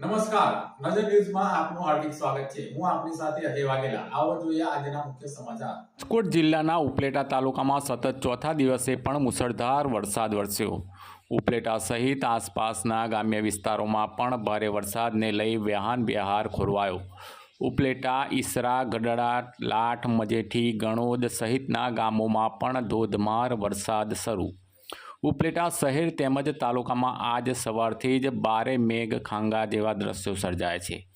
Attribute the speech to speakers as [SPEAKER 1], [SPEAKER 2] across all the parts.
[SPEAKER 1] નમસ્કાર. નજર ન્યૂઝમાં આપનું હાર્દિક સ્વાગત છે. હું આપની સાથે અજય વાઘેલા. આવો જોઈએ આજના મુખ્ય સમાચાર. રાજકોટ જિલ્લાના ઉપલેટા તાલુકામાં સતત ચોથા દિવસે પણ મુસળધાર વરસાદ વરસ્યો. ઉપલેટા સહિત આસપાસના ગ્રામ્ય વિસ્તારોમાં પણ ભારે વરસાદને લઈ વાહન બિહાર ખોરવાયો. ઉપલેટા, ઈસરા, ગઢડા લાઠ મજેઠી, ગણોદ સહિતના ગામોમાં પણ ધોધમાર વરસાદ શરૂ. ઉપલેટા શહેર તેમજ તાલુકામાં આજ સવારથી જ બારે મેઘ ખાંગા જેવા દ્રશ્યો સર્જાય છે.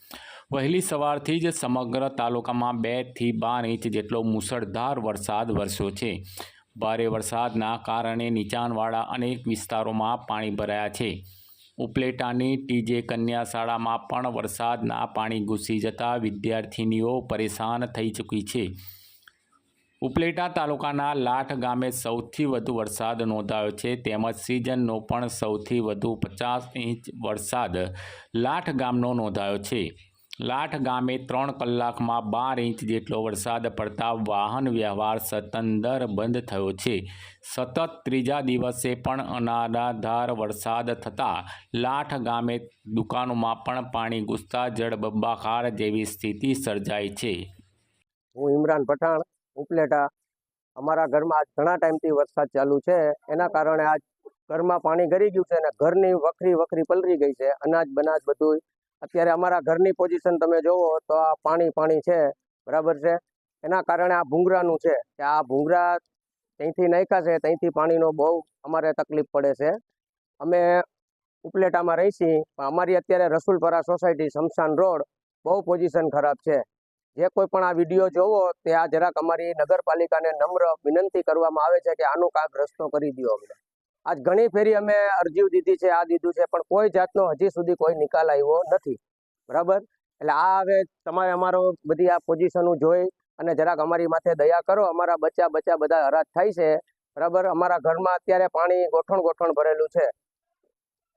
[SPEAKER 1] વહેલી સવારથી જ સમગ્ર તાલુકામાં બેથી બાર ઇંચ જેટલો મુસળધાર વરસાદ વરસ્યો છે. ભારે વરસાદના કારણે નીચાણવાળા અનેક વિસ્તારોમાં પાણી ભરાયા છે. ઉપલેટાની ટીજે કન્યા શાળામાં પણ વરસાદના પાણી ઘૂસી જતા વિદ્યાર્થિનીઓ પરેશાન થઈ ચૂકી છે. ઉપલેટા તાલુકાના લાઠ ગામે સૌથી વધુ વરસાદ નોંધાયો છે. તેમજ સિઝનનો પણ સૌથી વધુ પચાસ ઇંચ વરસાદ લાઠ ગામનો નોંધાયો છે. લાઠ ગામે ત્રણ કલાકમાં બાર ઇંચ જેટલો વરસાદ પડતા વાહન વ્યવહાર સતંદર બંધ થયો છે. સતત ત્રીજા દિવસે પણ અનાધાર વરસાદ થતાં લાઠ ગામે દુકાનોમાં પણ પાણી ઘૂસતા જળબંબાકાર જેવી સ્થિતિ સર્જાઈ છે.
[SPEAKER 2] હું ઇમરાન પઠાણ ઉપલેટા. અમારા ઘરમાં આજ ઘણા ટાઈમથી વરસાદ ચાલુ છે. એના કારણે આજ ઘરમાં પાણી ગરી ગયું છે અને ઘરની વખરી વખરી પલરી ગઈ છે. અનાજ બનાજ બધું અત્યારે અમારા ઘરની પોઝિશન તમે જોવો તો આ પાણી પાણી છે. બરાબર છે? એના કારણે આ ભૂંગરાનું છે. કે આ ભૂંગરા ત્યાંથી નાખ્યા છે. ત્યાંથી પાણીનો બહુ અમારે તકલીફ પડે છે. અમે ઉપલેટામાં રહીશી. પણ અમારી અત્યારે રસુલપરા સોસાયટી, શમશાન રોડ બહુ પોઝિશન ખરાબ છે. જે કોઈ પણ આ વીડિયો જોવો, તે આ જરાક અમારી નગરપાલિકાને નમ્ર વિનંતી કરવામાં આવે છે કે આનું કાંક રસ્તો કરી દો અમને. આજ ઘણી ફેરી અમે અરજીઓ દીધી છે, આ દીધું છે, પણ કોઈ જાતનો હજી સુધી કોઈ નિકાલ આવ્યો નથી. બરાબર? એટલે આ હવે તમારે અમારો બધી આ પોઝિશનો જોઈ અને જરાક અમારી માથે દયા કરો, અમારા બચ્ચા બચ્ચા બધા હરાજ થાય છે. બરાબર? અમારા ઘરમાં અત્યારે પાણી ગોઠણ ગોઠણ ભરેલું છે.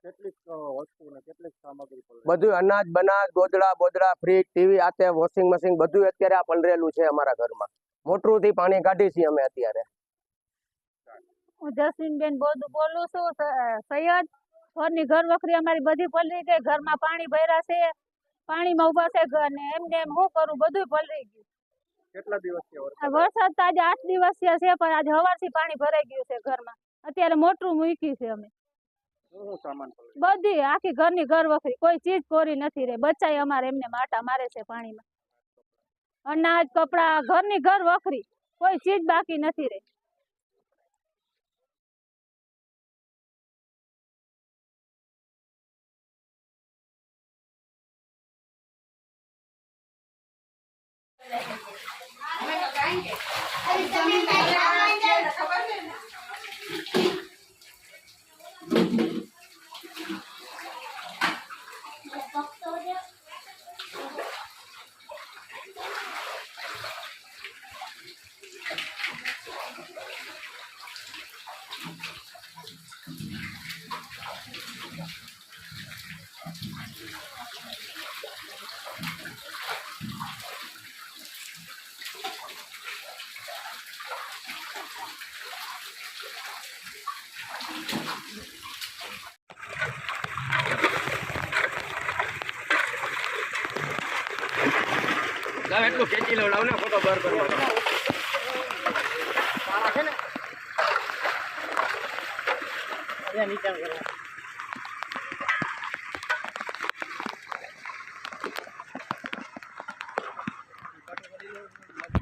[SPEAKER 3] કેટલીક વસ્તુ ને કેટલીક સામગ્રી
[SPEAKER 2] બધું અનાજ બનાજ ગોદડા બોદડા ફ્રીજ ટીવી આ તે વોશિંગ મશીન બધું અત્યારે આ પલરેલું છે અમારા ઘરમાં. મોટરથી પાણી કાઢી છીએ અમે અત્યારે.
[SPEAKER 4] હું જસ્મીનબેન બોધુ બોલું છું સૈયદ. ઘરની ઘર વખરી અમારી બધી પલરી ગઈ ઘરમાં પાણી ભર્યા છે. પાણીમાં ઊભા છે ઘર ને એમને એમ હું કરું બધું પલરી ગયું.
[SPEAKER 3] કેટલા દિવસથી વરસાદ?
[SPEAKER 4] તો આજે આઠ દિવસ છે પણ આજે સવારથી પાણી ભરાઈ ગયું છે ઘરમાં. અત્યારે મોટરું મૂકી છે અમે? બધી આખી ઘરની ઘર વખરી કોઈ ચીજ કોરી નથી રે. બચાય અમારે એમને માટા મારે છે પાણીમાં. અનાજ કપડા ઘરની ઘર વખરી કોઈ ચીજ બાકી નથી રે.
[SPEAKER 2] લાવ એટલું ખેંચી લઉં લાવ ને ફોટો બહાર કરવાનો
[SPEAKER 3] અહીંયા નીચાણ કરો.